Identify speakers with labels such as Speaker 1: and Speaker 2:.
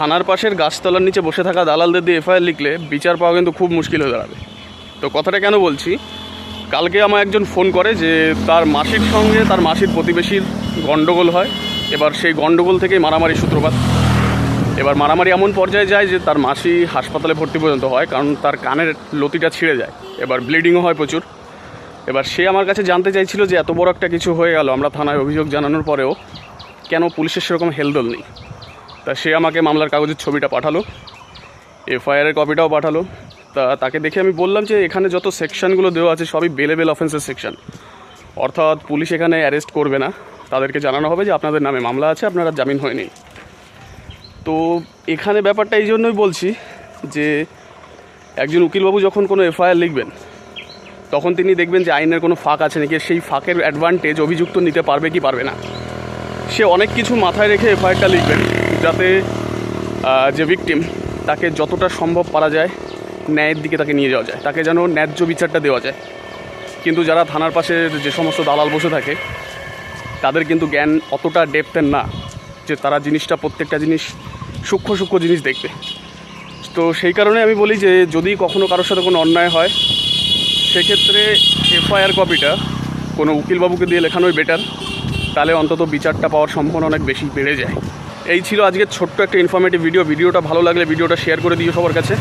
Speaker 1: থানার পাশের গাছতলার নিচে বসে থাকা দালালদের দিয়ে এফআইআর লিখলে বিচার পাওয়া কিন্তু খুব মুশকিল হয়ে দাঁড়াবে। তো কথাটা কেন বলছি? কালকে আমার একজন ফোন করে যে তার মাসির সঙ্গে তার মাসির প্রতিবেশীর গণ্ডগোল হয়। এবার সেই গণ্ডগোল থেকেই মারামারি সূত্রপাত। এবার মারামারি এমন পর্যায়ে যায় যে তার মাসি হাসপাতালে ভর্তি পর্যন্ত হয় কারণ তার কানের লতিটা ছিঁড়ে যায়। এবার ব্লিডিংও হয় প্রচুর। এবার সে আমার কাছে জানতে চাইছিল যে এত বড় একটা কিছু হয়ে গেল। আমরা থানায় অভিযোগ জানানোর পরেও কেন পুলিশের সেরকম হেলদোল নেই? তা সে আমাকে মামলার কাগজের ছবিটা পাঠালো এফআইআরের কপিটাও পাঠালো। তা তাকে দেখে আমি বললাম যে এখানে যত সেকশনগুলো দেওয়া আছে সবই বেলেবেল অফেন্সের সেকশন অর্থাৎ পুলিশ এখানে অ্যারেস্ট করবে না। তাদেরকে জানানো হবে যে আপনাদের নামে মামলা আছে, আপনারা জামিন হয়নি। তো এখানে ব্যাপারটা এই জন্যই বলছি যে একজন উকিলবাবু যখন কোনো এফআইআর লিখবেন, তখন তিনি দেখবেন যে আইনের কোনো ফাঁক আছে নাকি সেই ফাঁকের অ্যাডভান্টেজ অভিযুক্ত নিতে পারবে কি পারবে না। সে অনেক কিছু মাথায় রেখে এফআইআরটা লিখবেন যাতে যে ভিকটিম তাকে যতটা সম্ভব পারা যায়, ন্যায়ের দিকে তাকে নিয়ে যাওয়া যায়। তাকে যেন ন্যায্য বিচারটা দেওয়া যায়। কিন্তু যারা থানার পাশে যে সমস্ত দালাল বসে থাকে, তাদের কিন্তু জ্ঞান অতটা ডেপথের না, যে তারা জিনিসটা প্রত্যেকটা জিনিস, সূক্ষ্ম সূক্ষ্ম জিনিস দেখবে। তো সেই কারণে আমি বলি যে, যদি কখনো কারোর সাথে কোনো অন্যায় হয়, সেক্ষেত্রে এফআইআর কপিটা কোনো উকিলবাবুকে দিয়ে লেখানোই বেটার তাহলে অন্তত বিচারটা পাওয়ার সম্ভাবনা অনেক বেশি বেড়ে যায়। এই ছিল আজকের ছোট্ট একটা ইনফরমেটিভ ভিডিও ভিডিওটা ভালো লাগলে ভিডিওটা শেয়ার করে দিও সবার কাছে।